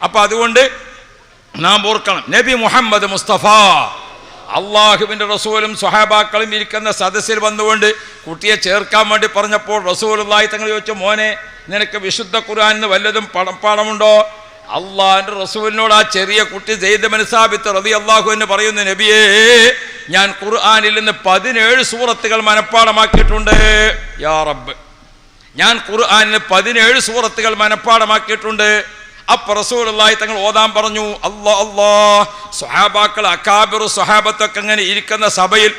അപ്പൊ അതുകൊണ്ട് നാം ഓർക്കണം നബി മുഹമ്മദ് മുസ്തഫ അള്ളാഹുവിന്റെ റസൂലും സ്വഹാബാക്കളും ഇരിക്കുന്ന സദസ്സിൽ വന്നുകൊണ്ട് കുട്ടിയെ ചേർക്കാൻ വേണ്ടി പറഞ്ഞപ്പോൾ റസൂലുള്ളാഹി തങ്ങൾ ചോദിച്ചു മോനെ നിനക്ക് വിശുദ്ധ ഖുർആൻ എന്ന് വല്ലതും പണപ്പാടമുണ്ടോ അള്ളാഹിന്റെ റസൂലിനോട് ആ ചെറിയ കുട്ടി ജെയ്ദ് മനസാബിത്ത് റതി അള്ളാഹു എന്ന് പറയുന്നു നബിയേ ഞാൻ ഖുർആാനിൽ നിന്ന് പതിനേഴ് സൂറത്തുകൾ മനഃപ്പാടമാക്കിയിട്ടുണ്ട് യാ റബ്ബ് ഞാൻ ഖുർആാനിൽ പതിനേഴ് സൂറത്തുകൾ മനഃപ്പാടമാക്കിയിട്ടുണ്ട് അപ്പൊ റസൂലുള്ളാഹി തങ്ങൾ ഓതാൻ പറഞ്ഞു അല്ലോ അല്ലോ. സ്വഹാബാക്കൾ അക്കാബിർ സ്വഹാബത്തൊക്കെ അങ്ങനെ ഇരിക്കുന്ന സഭയിൽ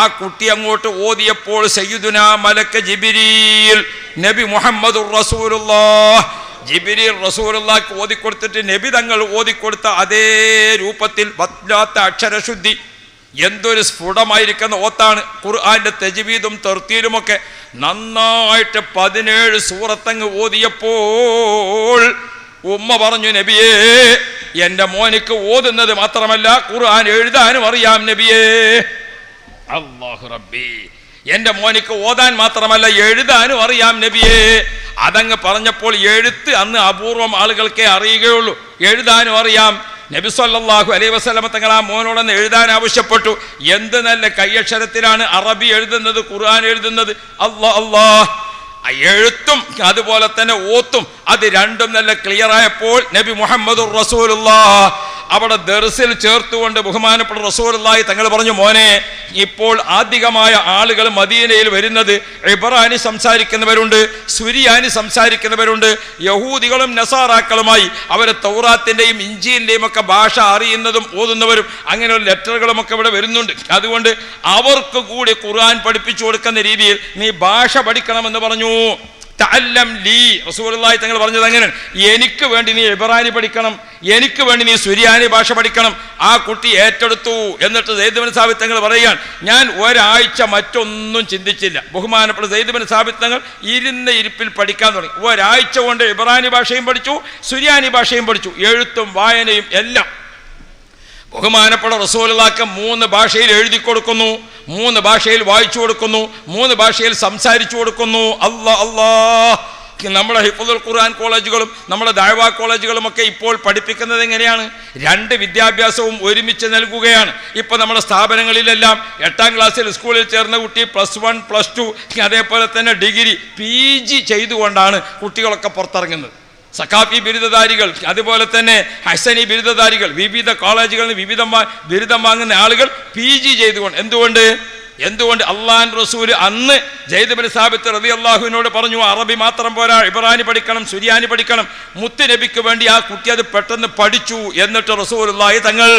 ആ കുട്ടി അങ്ങോട്ട് ഓതിയപ്പോൾ സയ്യിദുന മലക്ക് ജിബിരിയിൽ നബി മുഹമ്മദ് റസൂലുള്ളാഹ്. ജിബിരിൽ റസൂലുള്ളാഹിക്ക് ഓതിക്കൊടുത്തിട്ട് നബി തങ്ങൾ ഓതിക്കൊടുത്ത അതേ രൂപത്തിൽ വല്ലാത്ത അക്ഷരശുദ്ധി. എന്തൊരു സ്ഫുടമായിരിക്കുന്ന ഓത്താണ്. ഖുർആന്റെ തെജുവീതും തെർത്തീലുമൊക്കെ നന്നായിട്ട് പതിനേഴ് സൂറത്തങ്ങ് ഓതിയപ്പോൾ ഉമ്മ പറഞ്ഞു നബിയേ എന്റെ മോനിക്ക് ഓതുന്നത് മാത്രമല്ല ഖുർആൻ എഴുതാനും അറിയാം നബിയേ. അള്ളാഹു റബ്ബി എന്റെ മോനിക്ക് ഓതാൻ മാത്രമല്ല എഴുതാനും അറിയാം നബിയേ. അതങ്ങ് പറഞ്ഞപ്പോൾ എഴുത്ത് അന്ന് അപൂർവം ആളുകൾക്കേ അറിയുകയുള്ളൂ. എഴുതാനും അറിയാം. നബി സല്ലല്ലാഹു അലൈഹി വസല്ലമ തങ്ങൾ ആ മോനോടൊന്ന് എഴുതാൻ ആവശ്യപ്പെട്ടു. എന്ത് നല്ല കയ്യക്ഷരത്തിലാണ് അറബി എഴുതുന്നത് ഖുർആൻ എഴുതുന്നത്? അല്ലാ ആ എഴുത്തും അതുപോലെ തന്നെ ഓത്തും അത് രണ്ടും നല്ല ക്ലിയർ ആയപ്പോൾ നബി മുഹമ്മദ് റസൂലുള്ള അവിടെ ദർസിൽ ചേർത്തുകൊണ്ട് ബഹുമാനപ്പെട്ട റസൂലുള്ളാഹി തങ്ങൾ പറഞ്ഞു മോനെ ഇപ്പോൾ ആധികമായ ആളുകൾ മദീനയിൽ വരുന്നത് ഇബ്രാനി സംസാരിക്കുന്നവരുണ്ട് സുരിയാനി സംസാരിക്കുന്നവരുണ്ട് യഹൂദികളും നസാറാക്കളുമായി അവരെ തൗറാത്തിന്റെയും ഇഞ്ചിന്റെയും ഒക്കെ ഭാഷ അറിയുന്നതും ഓതുന്നവരും അങ്ങനെയുള്ള ലെറ്ററുകളും ഒക്കെ ഇവിടെ വരുന്നുണ്ട്. അതുകൊണ്ട് അവർക്ക് കൂടി ഖുർആൻ പഠിപ്പിച്ചു കൊടുക്കുന്ന രീതിയിൽ നീ ഭാഷ പഠിക്കണമെന്ന് പറഞ്ഞു. തഅല്ലം ലീ. റസൂലുള്ളാഹി തങ്ങൾ പറഞ്ഞത് അങ്ങനെയാണ് എനിക്ക് വേണ്ടി നീ ഇബ്രാനി പഠിക്കണം. എനിക്ക് വേണ്ടി നീ സുരിയാനി ഭാഷ പഠിക്കണം. ആ കുട്ടി ഏറ്റെടുത്തു. എന്നിട്ട് സൈദ്ബിൻ സാബിത് തങ്ങൾ പറയുകയാണ് ഞാൻ ഒരാഴ്ച മറ്റൊന്നും ചിന്തിച്ചില്ല. ബഹുമാനപ്പെട്ട സൈദ്ബിൻ സാബിത് തങ്ങൾ ഇരുന്ന ഇരിപ്പിൽ പഠിക്കാൻ തുടങ്ങി. ഒരാഴ്ച കൊണ്ട് ഇബ്രാനി ഭാഷയും പഠിച്ചു സുരിയാനി ഭാഷയും പഠിച്ചു. എഴുത്തും വായനയും എല്ലാം. ബഹുമാനപ്പെട്ട റസൂലുള്ളാക്ക് മൂന്ന് ഭാഷയിൽ എഴുതി കൊടുക്കുന്നു മൂന്ന് ഭാഷയിൽ വായിച്ചു കൊടുക്കുന്നു മൂന്ന് ഭാഷയിൽ സംസാരിച്ചു കൊടുക്കുന്നു. അല്ലാ അല്ലാ നമ്മുടെ ഹിഫുദുൽ ഖുർആൻ കോളേജുകളും നമ്മുടെ ദാഴ്വ കോളേജുകളും ഒക്കെ ഇപ്പോൾ പഠിപ്പിക്കുന്നത് എങ്ങനെയാണ്? രണ്ട് വിദ്യാഭ്യാസവും ഒരുമിച്ച് നൽകുകയാണ്. ഇപ്പോൾ നമ്മുടെ സ്ഥാപനങ്ങളിലെല്ലാം എട്ടാം ക്ലാസ്സിൽ സ്കൂളിൽ ചേർന്ന കുട്ടി പ്ലസ് വൺ പ്ലസ് ടു അതേപോലെ തന്നെ ഡിഗ്രി പി ജി ചെയ്തുകൊണ്ടാണ് കുട്ടികളൊക്കെ പുറത്തിറങ്ങുന്നത്. സക്കാഫി ബിരുദധാരികൾ അതുപോലെ തന്നെ ഹസനി ബിരുദധാരികൾ വിവിധ കോളേജുകളിൽ വിവിധ ബിരുദം വാങ്ങുന്ന ആളുകൾ പി ജി ചെയ്തുകൊണ്ട് എന്തുകൊണ്ട്? എന്തുകൊണ്ട് അള്ളാൻ റസൂൽ അന്ന് ജയ്ദബിൻ സാബിത്ത് റതി അള്ളാഹുവിനോട് പറഞ്ഞു അറബി മാത്രം പോരാ ഇബ്രാനി പഠിക്കണം സുരിയാനി പഠിക്കണം മുത്ത് നബിക്ക് വേണ്ടി ആ കുട്ടി അത് പെട്ടെന്ന് പഠിച്ചു എന്നിട്ട് റസൂലുള്ളാഹി തങ്ങൾ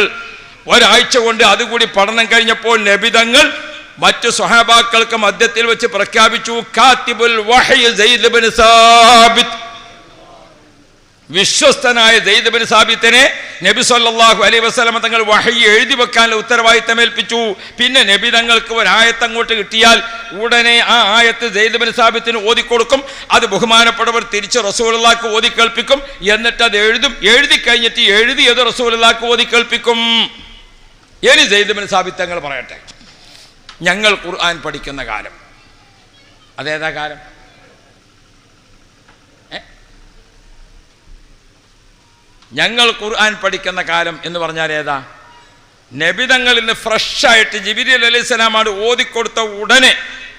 ഒരാഴ്ച കൊണ്ട് അതുകൂടി പഠനം കഴിഞ്ഞപ്പോൾ നബി തങ്ങൾ മറ്റു സ്വഹാബാക്കൾക്ക് മധ്യത്തിൽ വെച്ച് പ്രഖ്യാപിച്ചു കാത്തിബുൽ സാബിത്ത്. വിശ്വസ്തനായ ദൈദബിൻ സാബിത്തിനെ നബി സല്ലാഹു അലൈ വസ്ലമ തങ്ങൾ വഹയി എഴുതി വെക്കാനുള്ള ഉത്തരവാദിത്തം ഏൽപ്പിച്ചു. പിന്നെ നബി തങ്ങൾക്ക് ഒരു ആയത്ത് അങ്ങോട്ട് കിട്ടിയാൽ ഉടനെ ആ ആയത്ത് ദൈദബിൻ സാബിത്തിന് ഓതിക്കൊടുക്കും. അത് ബഹുമാനപ്പെട്ടവർ തിരിച്ച് റസൂലുള്ളാക്ക് ഓതി കേൾപ്പിക്കും എന്നിട്ട് അത് എഴുതും. എഴുതി കഴിഞ്ഞിട്ട് എഴുതിയത് റസൂലുള്ളാക്ക് ഓതി കേൾപ്പിക്കും ഇനി ദൈദബിൻ സാബിത്ത് തങ്ങൾ പറയട്ടെ. ഞങ്ങൾ ഖുർആൻ പഠിക്കുന്ന കാലം. അതേതാ കാലം? ഞങ്ങൾ ഖുർആൻ പഠിക്കുന്ന കാലം എന്ന് പറഞ്ഞാൽ ഏതാ? നബിതങ്ങൾ ഇന്ന് ഫ്രഷായിട്ട് ജിബിരി അലൈഹി സ്വലാമാണ് ഓതിക്കൊടുത്ത ഉടനെ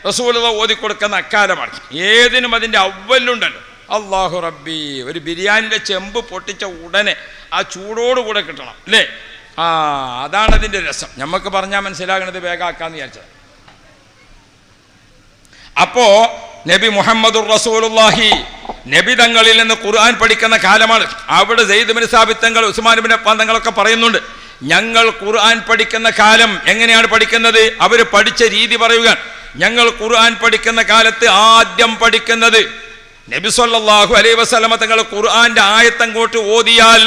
റസൂലത ഓതിക്കൊടുക്കുന്ന അക്കാലമാണ്. ഏതിനും അതിന്റെ അവലുണ്ടല്ലോ. അള്ളാഹു റബ്ബി ഒരു ബിരിയാണിന്റെ ചെമ്പ് പൊട്ടിച്ച ഉടനെ ആ ചൂടോടുകൂടെ കിട്ടണം അല്ലേ? ആ അതാണ് അതിന്റെ രസം. നമുക്ക് പറഞ്ഞാൽ മനസ്സിലാകണത് വേഗാക്കാന്ന് വിചാരിച്ചത്. അപ്പോ നബി മുഹമ്മദ് റസൂലുള്ളാഹി നബി തങ്ങളിൽ നിന്ന് ഖുർആൻ പഠിക്കുന്ന കാലമാണ്. അവിടെ സെയ്ദ് സാബിത്തങ്ങൾ ഉസ്മാൻ ബിൻ അഫ്ഫാൻ തങ്ങളൊക്കെ പറയുന്നുണ്ട്. ഞങ്ങൾ ഖുർആൻ പഠിക്കുന്ന കാലം എങ്ങനെയാണ് പഠിക്കുന്നത്? അവർ പഠിച്ച രീതി പറയുക ഞങ്ങൾ ഖുർആൻ പഠിക്കുന്ന കാലത്ത് ആദ്യം പഠിക്കുന്നത് നബി സല്ലല്ലാഹു അലൈഹി വസല്ലമ തങ്ങൾ ഖുർആന്റെ ആയത്തങ്ങോട്ട് ഓതിയാൽ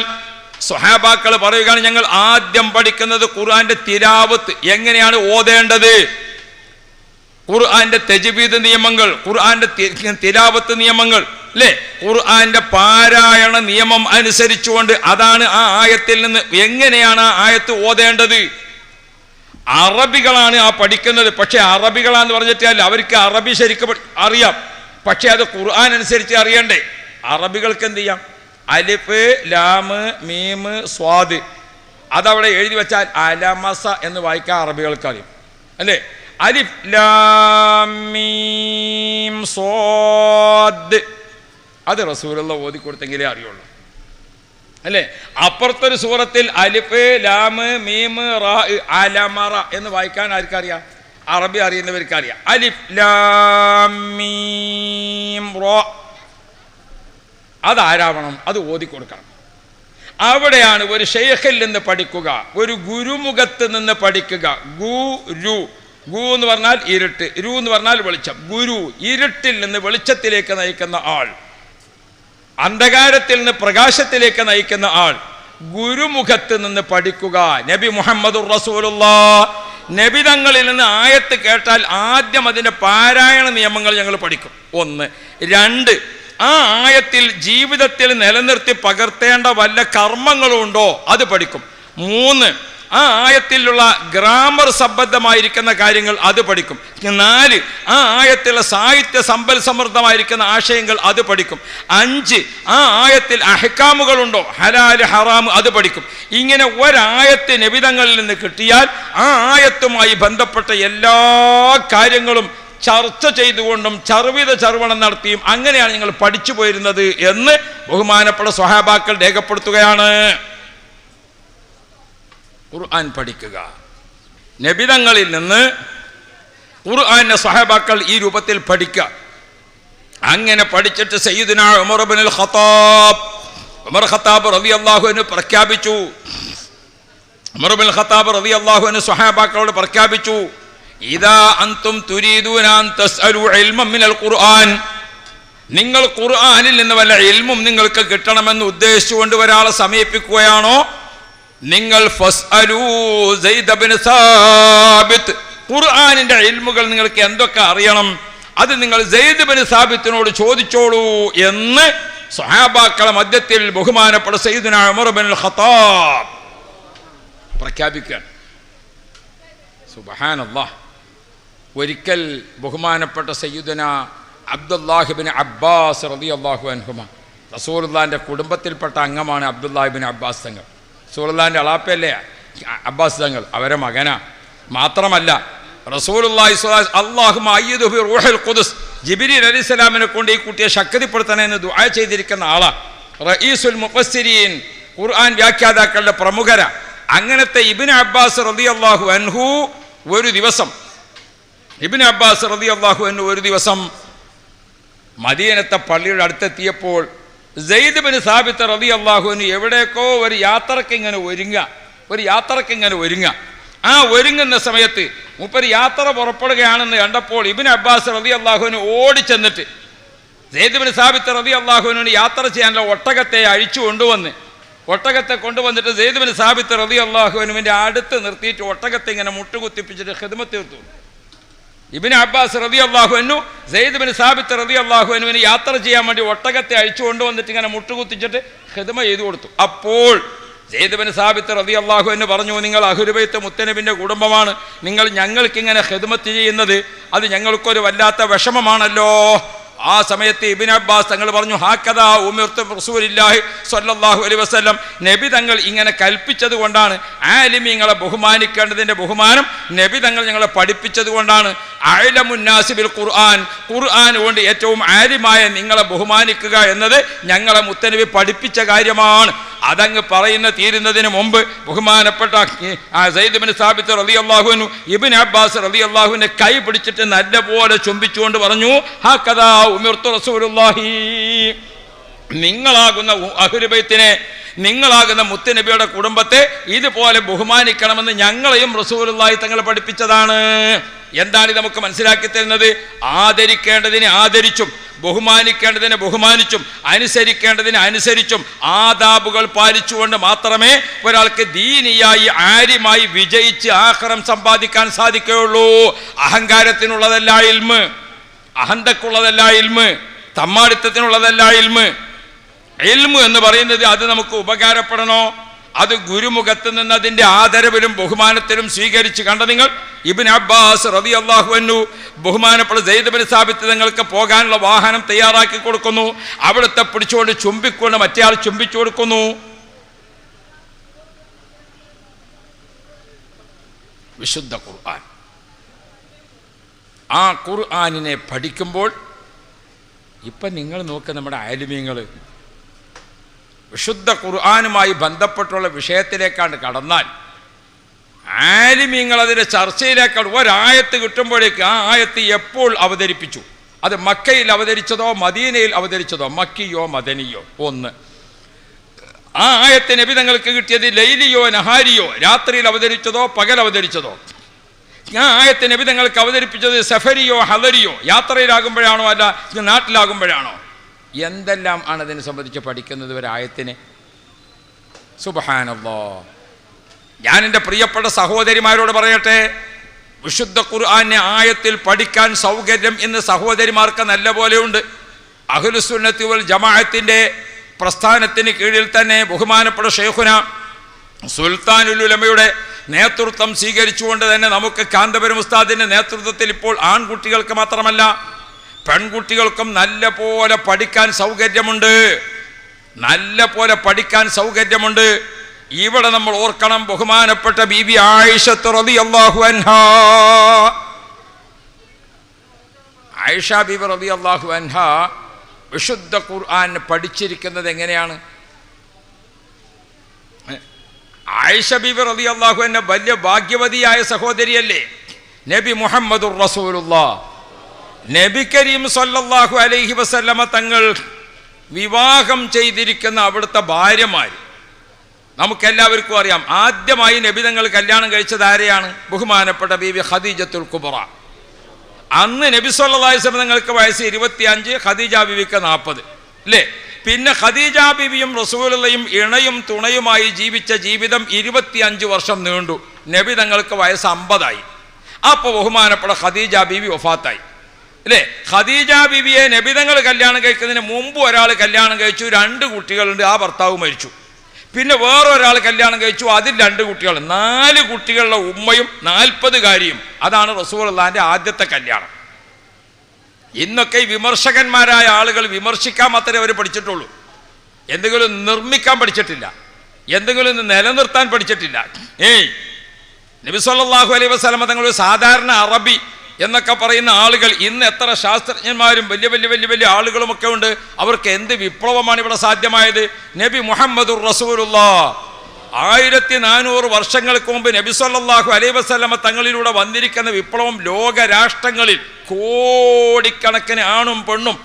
സ്വഹാബാക്കൾ പറയുകയാണ് ഞങ്ങൾ ആദ്യം പഠിക്കുന്നത് ഖുർആന്റെ തിരാവത്ത് എങ്ങനെയാണ് ഓതേണ്ടത്? ഖുർആന്റെ തെജബീദ് നിയമങ്ങൾ ഖുർആന്റെ തിലാവത്ത് നിയമങ്ങൾ അല്ലേ ഖുർആന്റെ പാരായണ നിയമം അനുസരിച്ചുകൊണ്ട് അതാണ് ആ ആയത്തിൽ നിന്ന് എങ്ങനെയാണ് ആ ആയത്ത് ഓതേണ്ടത്? അറബികളാണ് ആ പഠിക്കുന്നത്. പക്ഷേ അറബികളാന്ന് പറഞ്ഞിട്ടല്ല അവർക്ക് അറബി ശരിക്കും അറിയാം. പക്ഷേ അത് ഖുർആൻ അനുസരിച്ച് അറിയണ്ടേ? അറബികൾക്ക് എന്ത് ചെയ്യാം? അലിഫ് ലാമ് മീമ് സ്വാദ്. അതവിടെ എഴുതി വെച്ചാൽ അലമസ എന്ന് വായിക്കാൻ അറബികൾക്ക് അറിയും. അല്ലേ? അലിഫ് ലാമീം സ്വാദ് അത് റസൂലുള്ള ഓതി കൊടുത്തെങ്കിലേ അറിയുള്ളൂ. അല്ലേ? അപ്പുറത്തൊരു സൂറത്തിൽ അലിഫ് ലാമ് മീം റാ അലമറ എന്ന് വായിക്കാൻ ആർക്കറിയാം? അറബി അറിയുന്നവർക്ക് അറിയാം അലിഫ് ലാമീം റോ. അതാരാവണം അത് ഓതി കൊടുക്കണം. അവിടെയാണ് ഒരു ഷെയ്ഖിൽ നിന്ന് പഠിക്കുക ഒരു ഗുരുമുഖത്ത് നിന്ന് പഠിക്കുക. ഗുരു ഗു എന്ന് പറഞ്ഞാൽ ഇരുട്ട് രു എന്ന് പറഞ്ഞാൽ വെളിച്ചം. ഗുരു ഇരുട്ടിൽ നിന്ന് വെളിച്ചത്തിലേക്ക് നയിക്കുന്ന ആൾ. അന്ധകാരത്തിൽ നിന്ന് പ്രകാശത്തിലേക്ക് നയിക്കുന്ന ആൾ. ഗുരുമുഖത്ത് നിന്ന് പഠിക്കുക. നബി മുഹമ്മദ് റസൂലുള്ള. നബി തങ്ങളിൽ നിന്ന് ആയത്ത് കേട്ടാൽ ആദ്യം അതിന്റെ പാരായണ നിയമങ്ങൾ ഞങ്ങൾ പഠിക്കും. ഒന്ന്. രണ്ട്. ആ ആയത്തിൽ ജീവിതത്തിൽ നിലനിർത്തി പകർത്തേണ്ട വല്ല കർമ്മങ്ങളുണ്ടോ അത് പഠിക്കും. മൂന്ന്. ആ ആയത്തിലുള്ള ഗ്രാമർ സംബന്ധമായിരിക്കുന്ന കാര്യങ്ങൾ അത് പഠിക്കും. നാല് ആ ആയത്തിലുള്ള സാഹിത്യ സമ്പൽ സമൃദ്ധമായിരിക്കുന്ന ആശയങ്ങൾ അത് പഠിക്കും. അഞ്ച് ആ ആയത്തിൽ അഹക്കാമുകളുണ്ടോ ഹലാൽ ഹറാം അത് പഠിക്കും. ഇങ്ങനെ ഒരായത്ത് നിബിതങ്ങളിൽ നിന്ന് കിട്ടിയാൽ ആ ആയത്തുമായി ബന്ധപ്പെട്ട എല്ലാ കാര്യങ്ങളും ചർച്ച ചെയ്തുകൊണ്ടും ചർവിത ചർവണം നടത്തിയും അങ്ങനെയാണ് നിങ്ങൾ പഠിച്ചു പോയിരുന്നത് എന്ന് ബഹുമാനപ്പെട്ട സ്വഹാബാക്കൾ രേഖപ്പെടുത്തുകയാണ്. ഖുർആൻ പഠിക്കുക. നബിതങ്ങളിൽ നിന്ന് ഖുർആനെ സഹബാക്കൾ ഈ രൂപത്തിൽ പഠിക്കുക. അങ്ങനെ പഠിച്ചിട്ട് സയ്യിദുന Umar bin Khattab Umar Khattab റബി അള്ളാഹുവിന് പ്രഖ്യാപിച്ചു. ഉമർ ബിൻ ഖത്താബ് റബി അള്ളാഹുവിന് സഹാബാക്കളോട് പ്രഖ്യാപിച്ചു ഇതാ അന്തും തുരീദൂനാൻ തസ്അലു ഇൽമം മിനൽ ഖുർആൻ. നിങ്ങൾ ഖുർആനിൽ നിന്ന് വല്ല ഇൽമും നിങ്ങൾക്ക് കിട്ടണമെന്ന് ഉദ്ദേശിച്ചുകൊണ്ട് ഒരാളെ സമീപിക്കുകയാണോ? നിങ്ങൾ ഖുർആാനിന്റെ ഇൽമുകൾ നിങ്ങൾക്ക് എന്തൊക്കെ അറിയണം? അത് നിങ്ങൾ സെയ്ദ് ബിൻ സാബിത്തിനോട് ചോദിച്ചോളൂ എന്ന് സഹാബാക്കളെ മധ്യത്തിൽ ബഹുമാനപ്പെട്ട സയ്യിദുന ഉമർ ഖത്താബ് സുബഹാനല്ലാഹ്. ഒരിക്കൽ ബഹുമാനപ്പെട്ട സയ്യുദന അബ്ദുല്ലാഹിബിൻ അബ്ബാസ് റബി അള്ളാഹു അൻഹുമ കുടുംബത്തിൽപ്പെട്ട അംഗമാണ് അബ്ദുല്ലാഹിബിൻ അബ്ബാസ് തങ്ങൾ. റസൂലുള്ളാന്റെ അളാപ്പല്ലേ അബ്ബാസ് തങ്ങൾ അവരെ മകനാ. മാത്രമല്ല റസൂലുള്ളാഹി അലൈഹിസ്സലാമിനെ കൊണ്ട് ഈ കുട്ടിയെ ശക്തിപ്പെടുത്തണമെന്ന് ദുആ ചെയ്തിരിക്കുന്ന ആളാ. റഈസുൽ ഖുർആൻ വ്യാഖ്യാതാക്കളുടെ പ്രമുഖര. അങ്ങനത്തെ ഇബിൻ അബ്ബാസ് റളിയല്ലാഹു അൻഹു ഒരു ദിവസം ഇബിൻ അബ്ബാസ് റളിയല്ലാഹു അൻഹു ഒരു ദിവസം മദീനത്തെ പള്ളിയുടെ അടുത്തെത്തിയപ്പോൾ ബിൻ സാബിത്ത് റബി അള്ളാഹുവിന് എവിടേക്കോ ഒരു യാത്രയ്ക്ക് ഇങ്ങനെ ഒരുങ്ങുക. ഒരു യാത്രയ്ക്ക് ഇങ്ങനെ ഒരുങ്ങുക. ആ ഒരുങ്ങുന്ന സമയത്ത് മുപ്പര് യാത്ര പുറപ്പെടുകയാണെന്ന് കണ്ടപ്പോൾ ഇബിൻ അബ്ബാസ് റബി അള്ളാഹുവിന് സെയ്ദ് ബിൻ സാബിത്ത് റബി അള്ളാഹുവിനോട് യാത്ര ചെയ്യാനുള്ള ഒട്ടകത്തെ അഴിച്ചു കൊണ്ടുവന്ന് ഒട്ടകത്തെ കൊണ്ടുവന്നിട്ട് സെയ്ദ് ബിൻ സാബിത്ത് റതി അള്ളാഹുവിനുവിന്റെ അടുത്ത് നിർത്തിയിട്ട് ഒട്ടകത്തെ ഇങ്ങനെ മുട്ടുകുത്തിപ്പിച്ചിട്ട് ഹിദ്മത്ത് തീർത്തു. ഇബിന് അബ്ബാസ് റതി അള്ളാഹുവിനു സെയ്ദ് ബിൻ സാബിത്ത് റതി അള്ളാഹുവിനുവിന് യാത്ര ചെയ്യാൻ വേണ്ടി ഒട്ടകത്തെ അഴിച്ചു കൊണ്ടുവന്നിട്ട് ഇങ്ങനെ മുട്ടുകുത്തിച്ചിട്ട് ഹിദമ ചെയ്തു കൊടുത്തു. അപ്പോൾ സെയ്ദ് ബിൻ സാബിത്ത് റതി അള്ളാഹുവിന് പറഞ്ഞു നിങ്ങൾ അഹുരുബൈത്ത് മുത്തനബിന്റെ കുടുംബമാണ്. നിങ്ങൾ ഞങ്ങൾക്കിങ്ങനെ ഹിദമത്ത് ചെയ്യുന്നത് അത് ഞങ്ങൾക്കൊരു വല്ലാത്ത വിഷമമാണല്ലോ. ആ സമയത്ത് ഇബിൻ അബ്ബാസ് തങ്ങൾ പറഞ്ഞു ഹാക്കഥ ഉമിർത്ത് റസൂലില്ലാഹി സ്വല്ലല്ലാഹു അലൈ വസല്ലം. നബി തങ്ങൾ ഇങ്ങനെ കൽപ്പിച്ചത് കൊണ്ടാണ് ആലിമീങ്ങളെ ബഹുമാനിക്കേണ്ടതിന്റെ ബഹുമാനം നബി തങ്ങൾ ഞങ്ങളെ പഠിപ്പിച്ചത് കൊണ്ടാണ്. അയലമുന്നാസിബിൽ ഖുർആൻ. ഖുർആൻ കൊണ്ട് ഏറ്റവും ആലിമായ നിങ്ങളെ ബഹുമാനിക്കുക എന്നത് ഞങ്ങളെ മുത്തനബി പഠിപ്പിച്ച കാര്യമാണ്. അതങ്ങ് പറയുന്ന തീരുന്നതിന് മുമ്പ് ബഹുമാനപ്പെട്ട ഈ, സ്ഥാപിച്ച റളി അള്ളാഹുവിനു ഇബിൻ അബ്ബാസ് റളി അള്ളാഹുവിന്റെ കൈ പിടിച്ചിട്ട് നല്ലപോലെ ചുംബിച്ചുകൊണ്ട് പറഞ്ഞു ഹാ കഥാ ഉമിർത്തു റസൂലുള്ളാഹി. നിങ്ങളാകുന്ന അഹുരുബൈത്തിനെ നിങ്ങളാകുന്ന മുത്തുനബിയുടെ കുടുംബത്തെ ഇതുപോലെ ബഹുമാനിക്കണമെന്ന് ഞങ്ങളെയും റസൂലുള്ളാഹി തങ്ങൾ പഠിപ്പിച്ചതാണ്. എന്താണ് നമുക്ക് മനസ്സിലാക്കി തരുന്നത്? ആദരിക്കേണ്ടതിനെ ആദരിച്ചും ബഹുമാനിക്കേണ്ടതിനെ ബഹുമാനിച്ചും അനുസരിക്കേണ്ടതിനെ അനുസരിച്ചും ആദാബുകൾ പാലിച്ചുകൊണ്ട് മാത്രമേ ഒരാൾക്ക് ദീനിയായി ആര്യമായി വിജയിച്ച് ആഹ്റം സമ്പാദിക്കാൻ സാധിക്കുകയുള്ളൂ. അഹങ്കാരത്തിനുള്ളതല്ല ഇൽമ്. അഹന്തക്കുള്ളതല്ല ഇൽമ്. തമ്മാടിത്തത്തിനുള്ളതല്ല ഇൽമ്. ഇൽമു എന്ന് പറയുന്നത് അത് നമുക്ക് ഉപകാരപ്പെടണോ? അത് ഗുരുമുഖത്ത് നിന്ന് അതിന്റെ ആദരവിലും ബഹുമാനത്തിലും സ്വീകരിച്ച് കണ്ട നിങ്ങൾ ഇബിൻ അബ്ബാസ് റബി അള്ളാഹുവന്നു ബഹുമാനപ്പെട്ട ജയ്ദബിൻ സ്ഥാപിച്ച് നിങ്ങൾക്ക് പോകാനുള്ള വാഹനം തയ്യാറാക്കി കൊടുക്കുന്നു. അവിടുത്തെ പിടിച്ചുകൊണ്ട് ചുംബിക്കൊണ്ട് മറ്റേയാൾ ചുംബിച്ചു കൊടുക്കുന്നു. വിശുദ്ധ ഖുർആൻ. ആ ഖുർആനിനെ പഠിക്കുമ്പോൾ ഇപ്പം നിങ്ങൾ നോക്ക് നമ്മുടെ ആലിമ്യങ്ങൾ വിശുദ്ധ ഖുർആാനുമായി ബന്ധപ്പെട്ടുള്ള വിഷയത്തിലേക്കാണ് കടന്നാൽ ആലിമ്യങ്ങൾ അതിന്റെ ചർച്ചയിലേക്കാണ് ഒരായത്ത് കിട്ടുമ്പോഴേക്ക് ആ ആയത്ത് എപ്പോൾ അവതരിപ്പിച്ചു? അത് മക്കയിൽ അവതരിച്ചതോ മദീനയിൽ അവതരിച്ചതോ? മക്കിയോ മദനിയോ? ഒന്ന്. ആ ആയത്ത് നബി തങ്ങൾക്ക് കിട്ടിയത് ലൈലിയോ നഹാരിയോ? രാത്രിയിൽ അവതരിച്ചതോ പകൽ അവതരിച്ചതോ? ആ ആയത്ത് നബി തങ്ങൾക്ക് അവതരിപ്പിച്ചത് സഫരിയോ ഹലരിയോ? യാത്രയിലാകുമ്പോഴാണോ അല്ല നാട്ടിലാകുമ്പോഴാണോ? എന്തെല്ലാം ആണ് അതിനെ സംബന്ധിച്ച് പഠിക്കുന്നത് ഒരു ആയത്തിന്? സുബഹാനല്ലോ. ഞാൻ എന്റെ പ്രിയപ്പെട്ട സഹോദരിമാരോട് പറയട്ടെ വിശുദ്ധ ഖുർആാനെ ആയത്തിൽ പഠിക്കാൻ സൗകര്യം ഇന്ന് സഹോദരിമാർക്ക് നല്ല പോലെയുണ്ട് അഹുലുസുന്നത്തി വൽ ജമാഅത്തിന്റെ പ്രസ്ഥാനത്തിന് കീഴിൽ തന്നെ ബഹുമാനപ്പെട്ട ഷെയ്ഖുന സുൽത്താനുലുലമയുടെ നേതൃത്വം സ്വീകരിച്ചുകൊണ്ട് തന്നെ നമുക്ക് കാന്തപുരം ഉസ്താദിന്റെ നേതൃത്വത്തിൽ ഇപ്പോൾ ആൺകുട്ടികൾക്ക് മാത്രമല്ല പെൺകുട്ടികൾക്കും നല്ല പോലെ പഠിക്കാൻ സൗകര്യമുണ്ട്. നല്ല പോലെ പഠിക്കാൻ സൗകര്യമുണ്ട്. ഇവിടെ നമ്മൾ ഓർക്കണം ബഹുമാനപ്പെട്ട ബി ബി ആയിഷത്തുറതി റളിയല്ലാഹു അൻഹാ. ആയിഷ റബി അള്ളാഹു അൻഹ വിശുദ്ധ ഖുർആൻ പഠിച്ചിരിക്കുന്നത് എങ്ങനെയാണ്? ആയിഷ ബീബി റളിയല്ലാഹു അൻഹ വലിയ ഭാഗ്യവതിയായ സഹോദരിയല്ലേ? നബി മുഹമ്മദുർ റസൂലുള്ളാ. നബി കരീം സല്ലാഹു അലൈഹി വസല്ലമ തങ്ങൾ വിവാഹം ചെയ്തിരിക്കുന്ന അവിടുത്തെ ഭാര്യമാർ നമുക്കെല്ലാവർക്കും അറിയാം. ആദ്യമായി നബി തങ്ങൾ കല്യാണം കഴിച്ചത് ആരെയാണ്? ബഹുമാനപ്പെട്ട ബീബി ഖദീജത്തുൽ കുബറ. അന്ന് നബി സല്ലാഹു അലൈഹി തങ്ങൾക്ക് വയസ്സ് ഇരുപത്തിയഞ്ച് ഖദീജ ബിവിക്ക് നാൽപ്പത് അല്ലേ പിന്നെ ഖദീജ ബീവിയും റസൂലയും ഇണയും തുണയുമായി ജീവിച്ച ജീവിതം ഇരുപത്തിയഞ്ച് വർഷം നീണ്ടു. നബി തങ്ങൾക്ക് വയസ്സ് അമ്പതായി. അപ്പോൾ ബഹുമാനപ്പെട്ട ഖദീജ ബീവി വഫാത്തായി. അല്ലേ? ഖദീജ ബിബിയെ നബിതങ്ങൾ കല്യാണം കഴിക്കുന്നതിന് മുമ്പ് ഒരാൾ കല്യാണം കഴിച്ചു രണ്ട് കുട്ടികളുണ്ട് ആ ഭർത്താവ് മരിച്ചു. പിന്നെ വേറൊരാൾ കല്യാണം കഴിച്ചു അതിൽ രണ്ട് കുട്ടികൾ നാല് കുട്ടികളുടെ ഉമ്മയും നാൽപ്പത് കാര്യം അതാണ് റസൂൽ അള്ളാഹിന്റെ ആദ്യത്തെ കല്യാണം. ഇന്നൊക്കെ വിമർശകന്മാരായ ആളുകൾ വിമർശിക്കാൻ മാത്രമേ അവർ പഠിച്ചിട്ടുള്ളൂ. എന്തെങ്കിലും നിർമ്മിക്കാൻ പഠിച്ചിട്ടില്ല. എന്തെങ്കിലും നിലനിർത്താൻ പഠിച്ചിട്ടില്ല. ഏയ് നബി സല്ലല്ലാഹു അലൈഹി വസല്ലമ തങ്ങൾ സാധാരണ അറബി എന്നൊക്കെ പറയുന്ന ആളുകൾ ഇന്ന് എത്ര ശാസ്ത്രജ്ഞന്മാരും വലിയ വലിയ വലിയ വലിയ ആളുകളുമൊക്കെ ഉണ്ട്. അവർക്ക് എന്ത് വിപ്ലവമാണ് ഇവിടെ സാധ്യമായത്? നബി മുഹമ്മദുർ റസൂലുള്ള. ആയിരത്തി നാനൂറ് വർഷങ്ങൾക്ക് മുമ്പ് നബി സല്ലാഹു അലൈ വസല്ലമ തങ്ങളിലൂടെ വന്നിരിക്കുന്ന വിപ്ലവം ലോക രാഷ്ട്രങ്ങളിൽ കോടിക്കണക്കിന് ആണും പെണ്ണും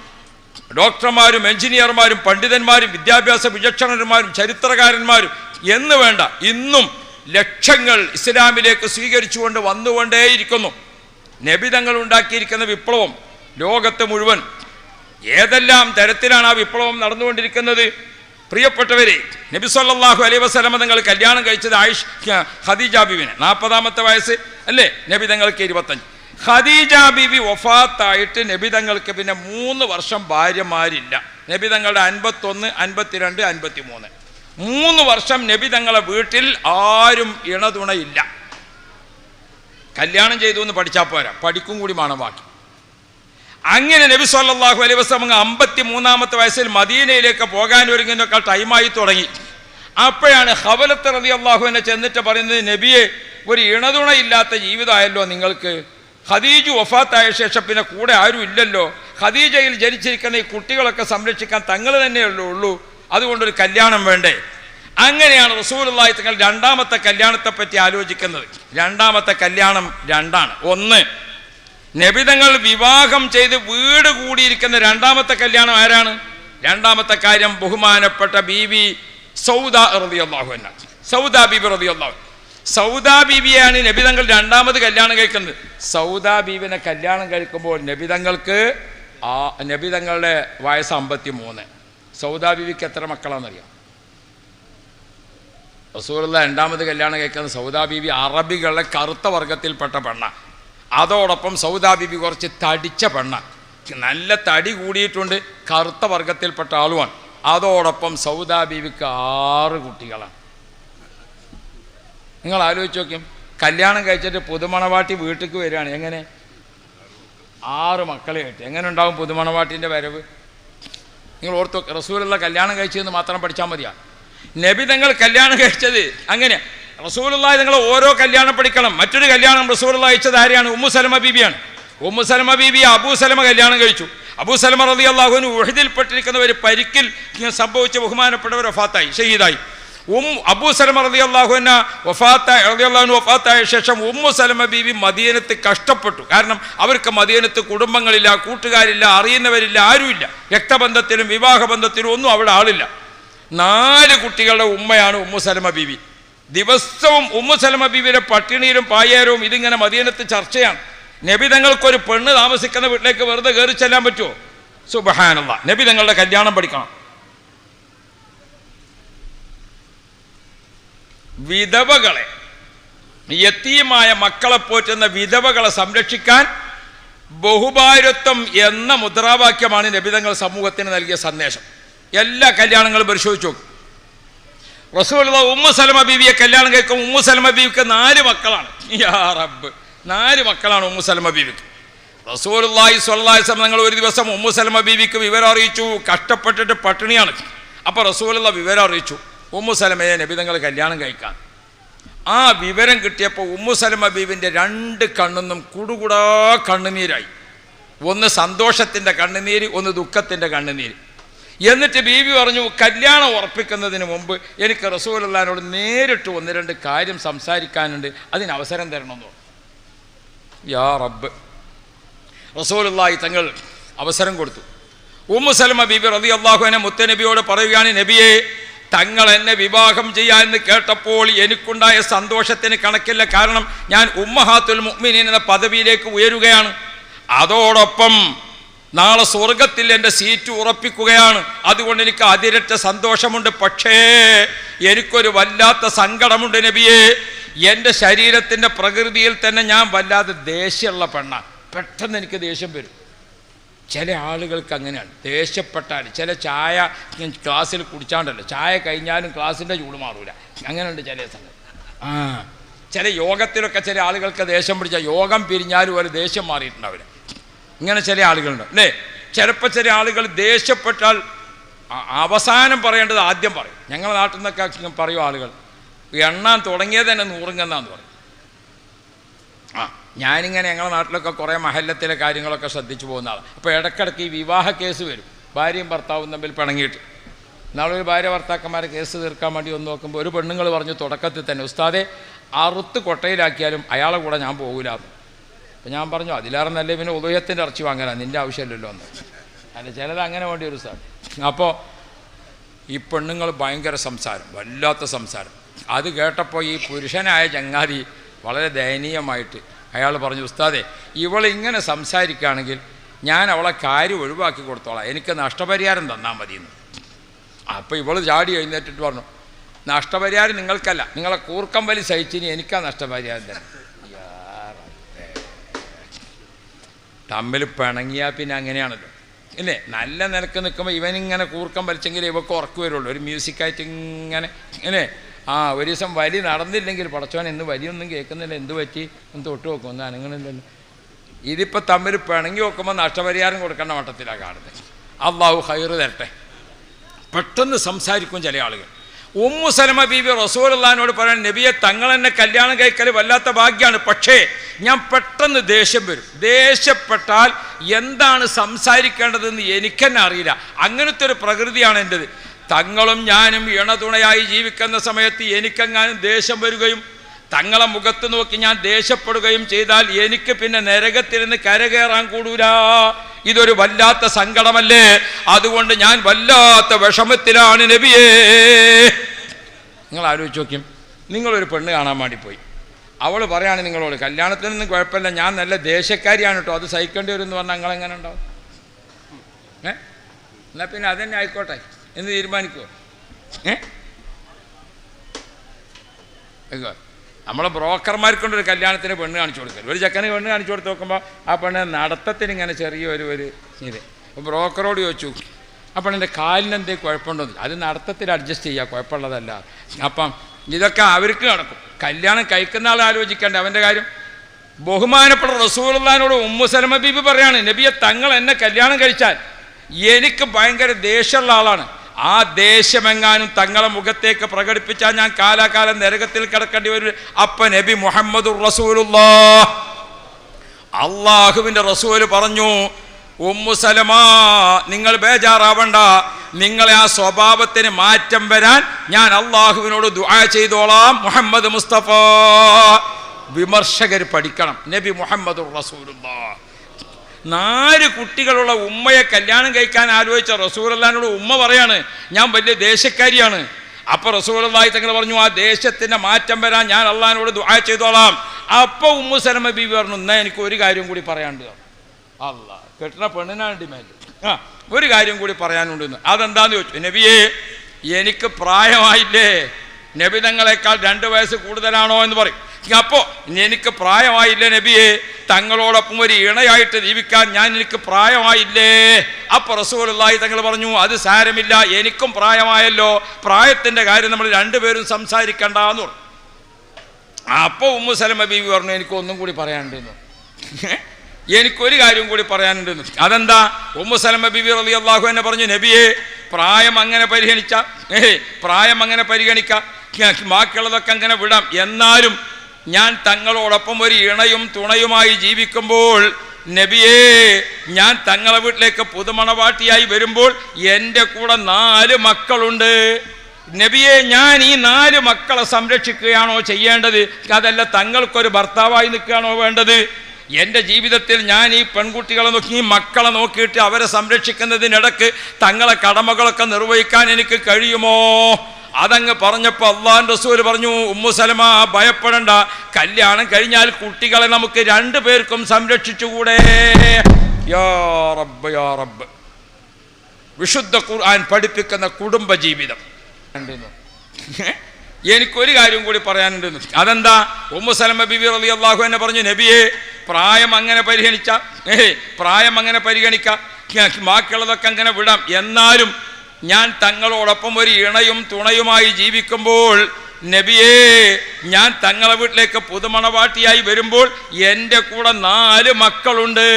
ഡോക്ടർമാരും എഞ്ചിനീയർമാരും പണ്ഡിതന്മാരും വിദ്യാഭ്യാസ വിചക്ഷണന്മാരും ചരിത്രകാരന്മാരും എന്ന് വേണ്ട ഇന്നും ലക്ഷങ്ങൾ ഇസ്ലാമിലേക്ക് സ്വീകരിച്ചുകൊണ്ട് വന്നുകൊണ്ടേയിരിക്കുന്നു. നബിതങ്ങൾ ഉണ്ടാക്കിയിരിക്കുന്ന വിപ്ലവം ലോകത്ത് മുഴുവൻ ഏതെല്ലാം തരത്തിലാണ് ആ വിപ്ലവം നടന്നുകൊണ്ടിരിക്കുന്നത്? പ്രിയപ്പെട്ടവരെ നബി സല്ലാഹു അലൈ വസ്ലമ നിങ്ങൾ കല്യാണം കഴിച്ചത് ആയിഷ് ഖദീജ ബിബിന് നാൽപ്പതാമത്തെ വയസ്സ് അല്ലേ? നബി തങ്ങൾക്ക് ഇരുപത്തഞ്ച്. ഖദീജ ബിവി വഫാത്തായിട്ട് നബി തങ്ങൾക്ക് പിന്നെ മൂന്ന് വർഷം ഭാര്യമാരില്ല. നബി തങ്ങളുടെ അൻപത്തൊന്ന് അൻപത്തിരണ്ട് അൻപത്തി മൂന്ന് മൂന്ന് വർഷം നബി തങ്ങളെ വീട്ടിൽ ആരും ഇണതുണയില്ല. കല്യാണം ചെയ്തു എന്ന് പഠിച്ചാൽ പോരാ. പഠിക്കും കൂടി വേണം ബാക്കി. അങ്ങനെ നബി സല്ലാഹു അലൈഹി വസ്ലം അമ്പത്തി മൂന്നാമത്തെ വയസ്സിൽ മദീനയിലേക്ക് പോകാൻ ഒരുങ്ങുന്നൊക്കെ ടൈമായി തുടങ്ങി. അപ്പോഴാണ് ഹവലത്ത് റതി അള്ളാഹു എന്നെ ചെന്നിട്ട് പറയുന്നത് നബിയെ ഒരു ഇണതുണയില്ലാത്ത ജീവിതമായല്ലോ നിങ്ങൾക്ക്. ഖദീജ് വഫാത്തായ ശേഷം പിന്നെ കൂടെ ആരും ഇല്ലല്ലോ. ഖദീജയിൽ ജനിച്ചിരിക്കുന്ന ഈ കുട്ടികളൊക്കെ സംരക്ഷിക്കാൻ തങ്ങൾ തന്നെയല്ലേ ഉള്ളൂ. അതുകൊണ്ടൊരു കല്യാണം വേണ്ടേ? അങ്ങനെയാണ് റസൂലുള്ളാഹി തങ്ങൾ രണ്ടാമത്തെ കല്യാണത്തെ പറ്റി ആലോചിക്കുന്നത്. രണ്ടാമത്തെ കല്യാണം രണ്ടാണ്. ഒന്ന് നബിതങ്ങൾ വിവാഹം ചെയ്ത് വീട് കൂടിയിരിക്കുന്ന രണ്ടാമത്തെ കല്യാണം ആരാണ്? രണ്ടാമത്തെ കാര്യം ബഹുമാനപ്പെട്ട ബീവി സൗദ റളിയല്ലാഹു എന്ന സൗദ ബീബി റളിയല്ലാഹു സൗദ ബീവിയാണ് നബിതങ്ങൾ രണ്ടാമത് കല്യാണം കഴിക്കുന്നത്. സൗദ ബീവിനെ കല്യാണം കഴിക്കുമ്പോൾ നബിതങ്ങൾക്ക് ആ നബിതങ്ങളുടെ വയസ്സ് അമ്പത്തി മൂന്ന് സൗദ ബീവിക്ക് എത്ര മക്കളാണെന്നറിയാം? റസൂലുള്ള രണ്ടാമത് കല്യാണം കേൾക്കുന്ന സൗദാ ബീബി അറബികളുടെ കറുത്ത വർഗത്തിൽപ്പെട്ട പെണ്ണ. അതോടൊപ്പം സൗദാ ബീബി കുറച്ച് തടിച്ച പെണ്ണ. നല്ല തടി കൂടിയിട്ടുണ്ട് കറുത്ത വർഗത്തിൽപ്പെട്ട ആളുമാണ്. അതോടൊപ്പം സൗദാ ബീവിക്ക് ആറ് കുട്ടികളാണ്. നിങ്ങൾ ആലോചിച്ച് നോക്കും കല്യാണം കഴിച്ചിട്ട് പുതുമണവാട്ടി വീട്ടിലേക്ക് വരികയാണ്. എങ്ങനെ? ആറ് മക്കളെയായിട്ട് എങ്ങനെ ഉണ്ടാവും പുതുമണവാട്ടിന്റെ വരവ്? നിങ്ങൾ ഓർത്തു റസൂലുള്ള കല്യാണം കഴിച്ചതെന്ന് മാത്രം പഠിച്ചാൽ മതിയാ. നബി തങ്ങൾ കല്യാണം കഴിച്ചത് അങ്ങനെ. റസൂലുള്ളാഹി നിങ്ങൾ ഓരോ കല്യാണം പഠിക്കണം. മറ്റൊരു കല്യാണം റസൂലുള്ള അയച്ചത് ആരെയാണ്? ഉമ്മു സലമ ബീബിയാണ്. ഉമ്മു സലമ ബീബി അബൂ സലമ കല്യാണം കഴിച്ചു. അബൂ സലമ റതി അള്ളാഹുവിന് ഉഹദിൽപ്പെട്ടിരിക്കുന്ന ഒരു പരിക്കിൽ സംഭവിച്ച ബഹുമാനപ്പെട്ടവർ വഫാത്തായി ഷഹീദായി. ഉം അബൂ സലമ റതി അള്ളാഹുവിന് ഒഫാത്തായി റതി അള്ളാഹുവിന് വഫാത്തായ ശേഷം ഉമ്മു സലമ ബീബി മദീനത്ത് കഷ്ടപ്പെട്ടു. കാരണം അവർക്ക് മദീനത്ത് കുടുംബങ്ങളില്ല കൂട്ടുകാരില്ല അറിയുന്നവരില്ല ആരുമില്ല. രക്തബന്ധത്തിലും വിവാഹബന്ധത്തിലും ഒന്നും അവിടെ ആളില്ല. നാല് കുട്ടികളുടെ ഉമ്മയാണ് ഉമ്മു സലമ ബീവി. ദിവസവും ഉമ്മു സലമ ബീവിയുടെ പട്ടിണിയിലും പായാരവും ഇതിങ്ങനെ മദീനത്ത് ചർച്ചയാണ്. നബി തങ്ങൾക്കൊരു പെണ്ണ് താമസിക്കുന്ന വീട്ടിലേക്ക് വെറുതെ കയറി ചെല്ലാൻ പറ്റുമോ? സുബഹാനല്ല. നബി തങ്ങളുടെ കല്യാണം പഠിക്കണം. വിധവകളെ യത്തീമായ മക്കളെ പോറ്റുന്ന വിധവകളെ സംരക്ഷിക്കാൻ ബഹുഭാരത്വം എന്ന മുദ്രാവാക്യമാണ് നബിതങ്ങൾ സമൂഹത്തിന് നൽകിയ സന്ദേശം. എല്ലാ കല്യാണങ്ങളും പരിശോധിച്ചു നോക്കും. റസൂലുള്ള ഉമ്മു സലമ ബീവിയെ കല്യാണം കേൾക്കും ഉമ്മു സലമ ബീവിക്ക് നാല് മക്കളാണ്. യാ റബ്ബ്. നാല് മക്കളാണ് ഉമ്മു സലമ ബീവിക്ക്. റസൂലുള്ളാഹി സ്വല്ലല്ലാഹി തങ്ങൾ ഒരു ദിവസം ഉമ്മു സലമ ബീവിക്ക് വിവരം അറിയിച്ചു. കഷ്ടപ്പെട്ടിട്ട് പട്ടിണിയാണ്. അപ്പോൾ റസൂലുള്ള വിവരം അറിയിച്ചു. ഉമ്മു സലമയെ നബി നിങ്ങൾ കല്യാണം കഴിക്കാൻ. ആ വിവരം കിട്ടിയപ്പോൾ ഉമ്മു സലമ ബീവിന്റെ രണ്ട് കണ്ണെന്നും കുടുകുടാ കണ്ണുനീരായി. ഒന്ന് സന്തോഷത്തിന്റെ കണ്ണുനീര് ഒന്ന് ദുഃഖത്തിന്റെ കണ്ണുനീര്. എന്നിട്ട് ബീവി പറഞ്ഞു കല്യാണം ഉറപ്പിക്കുന്നതിന് മുമ്പ് എനിക്ക് റസൂലുള്ളാനോട് നേരിട്ട് ഒന്ന് രണ്ട് കാര്യം സംസാരിക്കാനുണ്ട്. അതിന് അവസരം തരണമെന്ന് യാ റബ്ബ്. റസൂലുള്ളാഹി തങ്ങൾ അവസരം കൊടുത്തു. ഉമ്മു സലമ ബീബി റതി അള്ളാഹുവിനെ മുത്തനബിയോട് പറയുകയാണ് നബിയെ തങ്ങൾ എന്നെ വിവാഹം ചെയ്യാമെന്ന് കേട്ടപ്പോൾ എനിക്കുണ്ടായ സന്തോഷത്തിന് കണക്കില്ല. കാരണം ഞാൻ ഉമ്മഹാത്തുൽ മുഅ്മിനീൻ എന്ന പദവിയിലേക്ക് ഉയരുകയാണ്. അതോടൊപ്പം നാളെ സ്വർഗത്തിൽ എന്റെ സീറ്റ് ഉറപ്പിക്കുകയാണ്. അതുകൊണ്ട് എനിക്ക് അതിരറ്റ സന്തോഷമുണ്ട്. പക്ഷേ എനിക്കൊരു വല്ലാത്ത സങ്കടമുണ്ട് നബിയേ. എന്റെ ശരീരത്തിന്റെ പ്രകൃതിയിൽ തന്നെ ഞാൻ വല്ലാതെ ദേഷ്യമുള്ള പെണ്ണാണ് പെട്ടെന്ന് എനിക്ക് ദേഷ്യം വരും. ചില ആളുകൾക്ക് അങ്ങനെയാണ്. ദേഷ്യപ്പെട്ടാൽ ചില ചായ ക്ലാസ്സിൽ കുടിച്ചാണ്ടല്ലോ. ചായ കഴിഞ്ഞാലും ക്ലാസ്സിന്റെ ചൂട് മാറൂല. അങ്ങനെയുണ്ട് ചില സംഗതി. ആ ചില യോഗത്തിലൊക്കെ ചില ആളുകൾക്ക് ദേഷ്യം പിടിച്ചാൽ യോഗം പിരിഞ്ഞാലും ഒരു ദേഷ്യം മാറിയിട്ടുണ്ടാവില്ല. ഇങ്ങനെ ചില ആളുകളുണ്ട് അല്ലേ? ചിലപ്പോൾ ചില ആളുകൾ ദേഷ്യപ്പെട്ടാൽ അവസാനം പറയേണ്ടത് ആദ്യം പറയും. ഞങ്ങളുടെ നാട്ടിൽ നിന്നൊക്കെ പറയും ആളുകൾ എണ്ണാൻ തുടങ്ങിയത് തന്നെ നൂറുങ്ങെന്നാന്ന് പറയും. ആ ഞാനിങ്ങനെ ഞങ്ങളുടെ നാട്ടിലൊക്കെ കുറേ മഹല്ലത്തിലെ കാര്യങ്ങളൊക്കെ ശ്രദ്ധിച്ചു പോകുന്ന ആളാണ് അപ്പോൾ ഇടയ്ക്കിടയ്ക്ക് ഈ വിവാഹ കേസ് വരും. ഭാര്യയും ഭർത്താവും തമ്മിൽ പിണങ്ങിയിട്ട്. നാളൊരു ഭാര്യ ഭർത്താക്കന്മാരെ കേസ് തീർക്കാൻ വേണ്ടി ഒന്ന് നോക്കുമ്പോൾ ഒരു പെണ്ണുങ്ങൾ പറഞ്ഞു തുടക്കത്തിൽ തന്നെ ഉസ്താദെ അറുത്ത് കൊട്ടയിലാക്കിയാലും അയാളെ കൂടെ ഞാൻ പോകില്ല അപ്പം ഞാൻ പറഞ്ഞു അതിലേറെ നല്ല പിന്നെ ഉദയത്തിന്റെ ഇറച്ചി വാങ്ങാനാണ് നിന്റെ ആവശ്യമില്ലല്ലോ എന്ന്. അല്ല ചിലത് അങ്ങനെ വേണ്ടി ഒരു സാർ. അപ്പോൾ ഈ പെണ്ണുങ്ങൾ ഭയങ്കര സംസാരം വല്ലാത്ത സംസാരം. അത് കേട്ടപ്പോൾ ഈ പുരുഷനായ ചങ്ങാതി വളരെ ദയനീയമായിട്ട് അയാൾ പറഞ്ഞു ഉസ്താദെ ഇവളിങ്ങനെ സംസാരിക്കുകയാണെങ്കിൽ ഞാൻ അവളെ കാര്യം ഒഴിവാക്കി കൊടുത്തോളാം. എനിക്ക് നഷ്ടപരിഹാരം തന്നാൽ മതിയെന്ന്. അപ്പോൾ ഇവൾ ചാടി എഴുന്നേറ്റിട്ട് പറഞ്ഞു നഷ്ടപരിഹാരം നിങ്ങൾക്കല്ല. നിങ്ങളെ കൂർക്കം വലി സഹിച്ചിനി എനിക്കാ നഷ്ടപരിഹാരം തന്നെ തമ്മിൽ പിണങ്ങിയാൽ പിന്നെ അങ്ങനെയാണല്ലോ. ഇല്ലേ? നല്ല നിലയ്ക്ക് നിൽക്കുമ്പോൾ ഇവനിങ്ങനെ കൂർക്കം വലിച്ചെങ്കിൽ ഇവക്ക് ഉറക്കു വരുള്ളൂ. ഒരു മ്യൂസിക്കായിട്ട് ഇങ്ങനെ ഇല്ലേ? ആ ഒരു ദിവസം വലി നടന്നില്ലെങ്കിൽ പടച്ചോൻ ഇന്ന് വലിയൊന്നും കേൾക്കുന്നില്ല. എന്ത് പറ്റി? ഒന്ന് തൊട്ട് നോക്കും ഒന്നും അനങ്ങണില്ലല്ലോ. ഇതിപ്പോൾ തമ്മിൽ പിണങ്ങി നോക്കുമ്പോൾ നഷ്ടപരിഹാരം കൊടുക്കേണ്ട മട്ടത്തിലാണ് കാണുന്നത്. അള്ളാഹു ഹൈറ് തരട്ടെ. പെട്ടെന്ന് സംസാരിക്കും ചില ആളുകൾ. ഉമ്മു സലമ ബീബി റസൂലുള്ളഹാനോട് പറയാൻ നബിയെ തങ്ങൾ എന്നെ കല്യാണം കഴിക്കൽ വല്ലാത്ത ഭാഗ്യമാണ് പക്ഷേ ഞാൻ പെട്ടെന്ന് ദേഷ്യം വരും. ദേഷ്യപ്പെട്ടാൽ എന്താണ് സംസാരിക്കേണ്ടതെന്ന് എനിക്കെന്നെ അറിയില്ല. അങ്ങനത്തെ ഒരു പ്രകൃതിയാണ് എന്റെത് തങ്ങളും ഞാനും ഇണതുണയായി ജീവിക്കുന്ന സമയത്ത് എനിക്കെങ്ങാനും ദേഷ്യം വരികയും തങ്ങളെ മുഖത്ത് നോക്കി ഞാൻ ദേഷ്യപ്പെടുകയും ചെയ്താൽ എനിക്ക് പിന്നെ നരകത്തിരുന്ന് കരകയറാൻ കൂടൂല. ഇതൊരു വല്ലാത്ത സങ്കടമല്ലേ? അതുകൊണ്ട് ഞാൻ വല്ലാത്ത വിഷമത്തിലാണ് നബിയേ. നിങ്ങൾ ആലോചിച്ച് നോക്കും. നിങ്ങളൊരു പെണ്ണ് കാണാൻ വേണ്ടി പോയി. അവൾ പറയാണ് നിങ്ങളോട് കല്യാണത്തിനൊന്നും കുഴപ്പമില്ല ഞാൻ നല്ല ദേശക്കാരിയാണ് കേട്ടോ. അത് സഹിക്കേണ്ടി വരും എന്ന് പറഞ്ഞാൽ നിങ്ങളെങ്ങനെ ഉണ്ടാവും? ഏ? എന്നാൽ പിന്നെ അതന്നെ ആയിക്കോട്ടെ. എന്ന് തീരുമാനിക്കുമോ ഏ. നമ്മളെ ബ്രോക്കർമാർക്കൊണ്ടൊരു കല്യാണത്തിന് പെണ്ണ് കാണിച്ചു കൊടുക്കരുത്. ഒരു ചെക്കന് പെണ്ണ് കാണിച്ചു കൊടുത്ത് നോക്കുമ്പോൾ ആ പെണ്ണ് നടത്തത്തിന് ഇങ്ങനെ ചെറിയൊരു ഒരു ഇത്. അപ്പോൾ ബ്രോക്കറോട് ചോദിച്ചു അപ്പോൾ എന്റെ കാലിന് എന്തേ കുഴപ്പമുണ്ടോ? അത് നടത്തത്തിൽ അഡ്ജസ്റ്റ് ചെയ്യുക കുഴപ്പമുള്ളതല്ല. അപ്പം ഇതൊക്കെ അവർക്ക് നടക്കും. കല്യാണം കഴിക്കുന്ന ആൾ ആലോചിക്കേണ്ട. അവന്റെ കാര്യം ബഹുമാനപ്പെട്ട റസൂലുള്ളാഹിനോട് ഉമ്മു പറയാണ് നബിയെ തങ്ങൾ എന്നെ കല്യാണം കഴിച്ചാൽ എനിക്ക് ഭയങ്കര ദേഷ്യമുള്ള ആളാണ്. ആ ദേഷ്യമെങ്ങാനും തങ്ങളെ മുഖത്തേക്ക് പ്രകടിപ്പിച്ചാൽ ഞാൻ കാലാകാലം നരകത്തിൽ കിടക്കേണ്ടി വരും. അപ്പ നബി മുഹമ്മദ് റസൂലുള്ള അള്ളാഹുവിന്റെ റസൂൽ പറഞ്ഞു ഉമ്മു സലമ നിങ്ങൾ ബേജാറാവണ്ട. നിങ്ങളെ ആ സ്വഭാവത്തിന് മാറ്റം വരാൻ ഞാൻ അള്ളാഹുവിനോട് ദുആ ചെയ്തോളാം. മുഹമ്മദ് മുസ്തഫ. വിമർശകർ പഠിക്കണം. നബി മുഹമ്മദ് റസൂലുള്ളാ നാല് കുട്ടികളുള്ള ഉമ്മയെ കല്യാണം കഴിക്കാൻ ആലോചിച്ച റസൂറല്ലാനോട് ഉമ്മ പറയാണ് ഞാൻ വലിയ ദേശക്കാരിയാണ് അപ്പൊ റസൂലല്ലാഹി തങ്ങൾ പറഞ്ഞു ആ ദേശത്തിന്റെ മാറ്റം വരാൻ ഞാൻ അള്ളഹാനോട് ദുആ ചെയ്തോളാം. അപ്പൊ ഉമ്മു സലമ ബി പറഞ്ഞു എന്നാ എനിക്ക് ഒരു കാര്യം കൂടി പറയാണ്ട് അല്ല കെട്ടണ പെണ്ണിനാണ് ഡിമാൻഡ് ആ ഒരു കാര്യം കൂടി പറയാനുണ്ട് എന്ന്. അതെന്താന്ന് ചോദിച്ചു? നബിയെ എനിക്ക് പ്രായമായില്ലേ? നബി തങ്ങളെക്കാൾ രണ്ട് വയസ്സ് കൂടുതലാണോ? എന്ന് പറയും. അപ്പോ എനിക്ക് പ്രായമായില്ലേ നബിയെ? തങ്ങളോടൊപ്പം ഒരു ഇണയായിട്ട് ജീവിക്കാൻ ഞാൻ എനിക്ക് പ്രായമായില്ലേ? അപ്പോൾ റസൂലുള്ളാഹി തങ്ങൾ പറഞ്ഞു അത് സാരമില്ല എനിക്കും പ്രായമായല്ലോ. പ്രായത്തിന്റെ കാര്യം നമ്മൾ രണ്ടുപേരും സംസാരിക്കണ്ട എന്ന് പറഞ്ഞു. അപ്പോൾ ഉമ്മു സലമ ബീവി പറഞ്ഞു എനിക്ക് ഒന്നും കൂടി പറയാനുണ്ടെന്ന്. എനിക്കൊരു കാര്യം കൂടി പറയാനുണ്ടെന്ന്. അതെന്താ? ഉമ്മു സലമ ബീവി റളി അള്ളാഹു എന്നെ പറഞ്ഞു നബിയെ പ്രായം അങ്ങനെ പരിഗണിച്ച പ്രായം അങ്ങനെ പരിഗണിക്ക. ബാക്കിയുള്ളതൊക്കെ അങ്ങനെ വിടാം. എന്നാലും ഞാൻ തങ്ങളോടൊപ്പം ഒരു ഇണയും തുണയുമായി ജീവിക്കുമ്പോൾ നബിയേ ഞാൻ തങ്ങളെ വീട്ടിലേക്ക് പുതുമണവാട്ടിയായി വരുമ്പോൾ എന്റെ കൂടെ നാല് മക്കളുണ്ട്. നബിയെ ഞാൻ ഈ നാല് മക്കളെ സംരക്ഷിക്കുകയാണോ ചെയ്യേണ്ടത്? അതല്ല തങ്ങൾക്കൊരു ഭർത്താവായി നിൽക്കുകയാണോ വേണ്ടത്? എന്റെ ജീവിതത്തിൽ ഞാൻ ഈ പെൺകുട്ടികളെ നോക്കി ഈ മക്കളെ നോക്കിയിട്ട് അവരെ സംരക്ഷിക്കുന്നതിനിടക്ക് തങ്ങളെ കടമകളൊക്കെ നിർവഹിക്കാൻ എനിക്ക് കഴിയുമോ? അതങ്ങ് പറഞ്ഞപ്പോൾ അള്ളാൻ റസൂൽ പറഞ്ഞു ഉമ്മു സലമ ഭയപ്പെടണ്ട. കല്യാണം കഴിഞ്ഞാൽ കുട്ടികളെ നമുക്ക് രണ്ടു പേർക്കും സംരക്ഷിച്ചുകൂടെ? യാ റബ്ബ് യാ റബ്ബ്. വിശുദ്ധ ഖുർആൻ പഠിപ്പിക്കുന്ന കുടുംബ ജീവിതം എനിക്കൊരു കാര്യം കൂടി പറയാനുണ്ടെന്ന് അതെന്താ? ഉമ്മുസലമ ബിബി അലി അള്ളാഹു എന്നെ പറഞ്ഞു നബിയെ പ്രായം അങ്ങനെ പരിഗണിച്ച പ്രായം അങ്ങനെ പരിഗണിക്ക. ബാക്കിയുള്ളതൊക്കെ അങ്ങനെ വിടാം. എന്നാലും ഞാൻ തങ്ങളോടൊപ്പം ഒരു ഇണയും തുണയുമായി ജീവിക്കുമ്പോൾ നബിയേ ഞാൻ തങ്ങളെ വീട്ടിലേക്ക് പുതുമണവാട്ടിയായി വരുമ്പോൾ എന്റെ കൂടെ നാല് മക്കളുണ്ട്.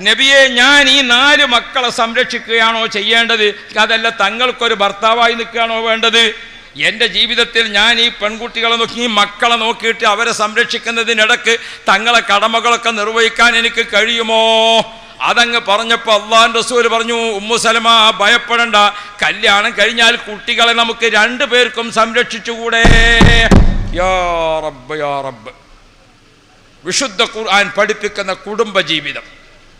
നബിയെ ഞാൻ ഈ നാല് മക്കളെ സംരക്ഷിക്കുകയാണോ ചെയ്യേണ്ടത്? അതല്ല തങ്ങൾക്കൊരു ഭർത്താവായി നിൽക്കുകയാണോ വേണ്ടത്? എന്റെ ജീവിതത്തിൽ ഞാൻ ഈ പെൺകുട്ടികളെ നോക്കി ഈ മക്കളെ നോക്കിയിട്ട് അവരെ സംരക്ഷിക്കുന്നതിനിടക്ക് തങ്ങളെ കടമകളൊക്കെ നിർവഹിക്കാൻ എനിക്ക് കഴിയുമോ? അതങ്ങ് പറഞ്ഞപ്പോൾ അള്ളാൻ റസൂൽ പറഞ്ഞു ഉമ്മു സലമ ഭയപ്പെടണ്ട. കല്യാണം കഴിഞ്ഞാൽ കുട്ടികളെ നമുക്ക് രണ്ടു പേർക്കും സംരക്ഷിച്ചുകൂടെ? യാ റബ്ബ് യാ റബ്ബ്. വിശുദ്ധ ഖുർആൻ പഠിപ്പിക്കുന്ന കുടുംബ ജീവിതം